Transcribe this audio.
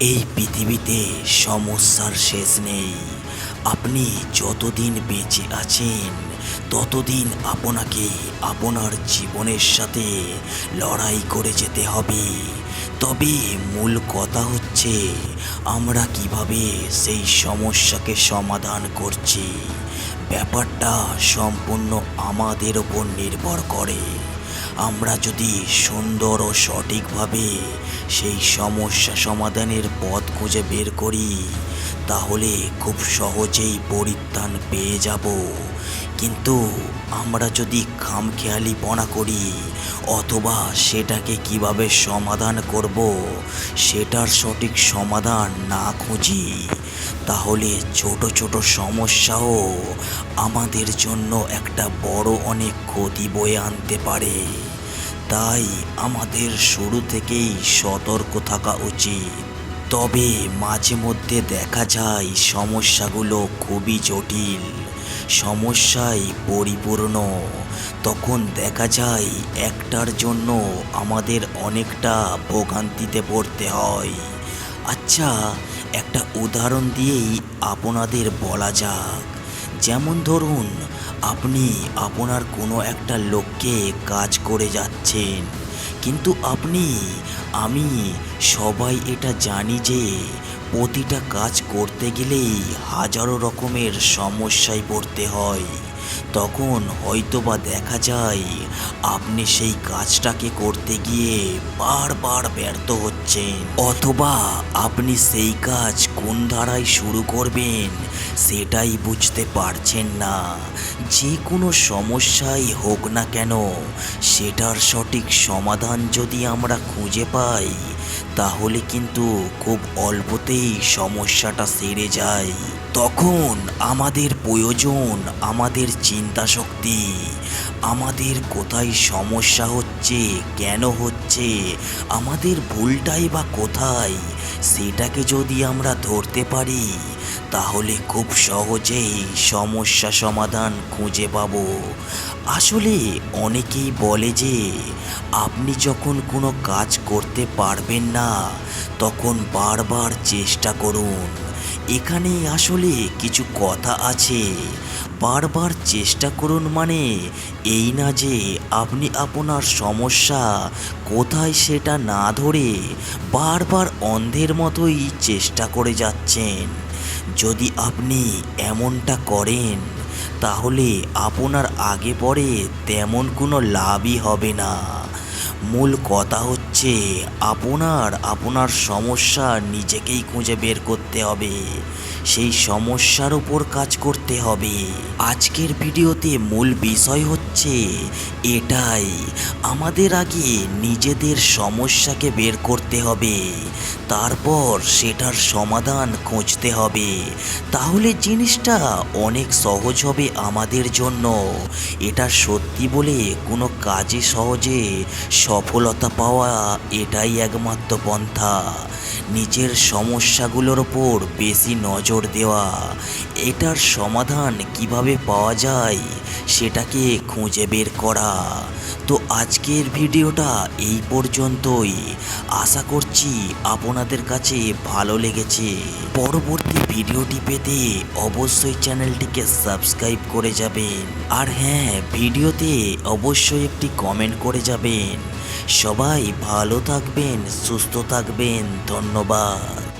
এই পৃথিবীতে সমস্যার শেষ নেই। আপনি যতদিন বেঁচে আছেন, ততদিন আপনাকে আপনার জীবনের সাথে লড়াই করে যেতে হবে। তবে মূল কথা হচ্ছে, আমরা কীভাবে সেই সমস্যাকে সমাধান করছি? ব্যাপারটা সম্পূর্ণ আমাদের ওপর নির্ভর করে। আমরা যদি সুন্দর ও সঠিকভাবে সেই সমস্যা সমাধানের পথ খুঁজে বের করি, তাহলে খুব সহজেই পরিত্রাণ পেয়ে যাব। কিন্তু আমরা যদি খামখেয়ালিপনা করি, অথবা সেটাকে কীভাবে সমাধান করব, সেটার সঠিক সমাধান না খুঁজি, তাহলে ছোট ছোট সমস্যাও আমাদের জন্য একটা বড় অনেক ক্ষতি বয়ে আনতে পারে। তাই আমাদের শুরু থেকেই সতর্ক থাকা উচিত। তবে মাঝে মধ্যে দেখা যায় সমস্যাগুলো খুবই জটিল, সমস্যায় পরিপূর্ণ। তখন দেখা যায় একটার জন্য আমাদের অনেকটা ভোগান্তিতে পড়তে হয়। আচ্ছা একটা উদাহরণ দিয়েই আপনাদের বলা যাক। যেমন ধরুন, আপনি আপনার কোনো একটা লোককে কাজ করে যাচ্ছেন, কিন্তু আপনি, আমি সবাই এটা জানি যে প্রতিটা কাজ করতে গেলেই হাজারো রকমের সমস্যায় পড়তে হয়। তখন হয়তোবা দেখা যায় আপনি সেই কাজটাকে করতে গিয়ে বারবার ব্যর্থ হচ্ছেন। অথবা আপনি সেই কাজ কোন ধারায় শুরু করবেন সেটাই বুঝতে পারছেন না। যে কোনো সমস্যাই হোক না কেন, সেটার সঠিক সমাধান যদি আমরা খুঁজে পাই তাহলে কিন্তু খুব অল্পতেই সমস্যাটা সেরে যায়। তখন আমাদের প্রয়োজন আমাদের চিন্তা শক্তি আমাদের কোথায় সমস্যা হচ্ছে? কেন হচ্ছে? আমাদের ভুলটাই বা কোথায়? সেটাকে যদি আমরা ধরতে পারি, তাহলে খুব সহজেই সমস্যা সমাধান খুঁজে পাব। আসলে অনেকেই বলে যে, আপনি যখন কোনো কাজ করতে পারবেন না, তখন বারবার চেষ্টা করুন। এখানে আসলে কিছু কথা আছে। বারবার চেষ্টা করুন মানে এই না যে আপনি আপনার সমস্যা কোথায় সেটা না ধরে বারবার অন্ধের মতোই চেষ্টা করে যাচ্ছেন। যদি আপনি এমনটা করেন, তাহলে আপনার আগে পরে তেমন কোনো লাভই হবে না। মূল কথা হচ্ছে, আপনার আপনার সমস্যা নিজেকেই খুঁজে বের করতে হবে। সেই সমস্যার উপর কাজ করতে হবে। আজকের ভিডিওতে মূল বিষয় হচ্ছে এটাই, আমাদের আগে নিজেদের সমস্যাকে বের করতে হবে। তারপর সেটার সমাধান খুঁজতে হবে। তাহলে জিনিসটা অনেক সহজ হবে আমাদের জন্য। এটা সত্যি বলে কোনো কাজে সহজে সফলতা পাওয়া এটাই একমাত্র পন্থা। নিজের সমস্যাগুলোর ওপর বেশি নজর দেওয়া, এটার সমাধান কীভাবে পাওয়া যায় সেটাকে খুঁজে বের করা। তো আজকের ভিডিওটা এই পর্যন্তই। আশা করছি আপনাদের কাছে ভালো লেগেছে। পরবর্তী ভিডিওটি পেতে অবশ্যই চ্যানেলটিকে সাবস্ক্রাইব করে যাবেন। আর হ্যাঁ ভিডিওতে অবশ্যই একটি কমেন্ট করে যাবেন। সবাই ভালো থাকবেন, সুস্থ থাকবেন। ধন্যবাদ।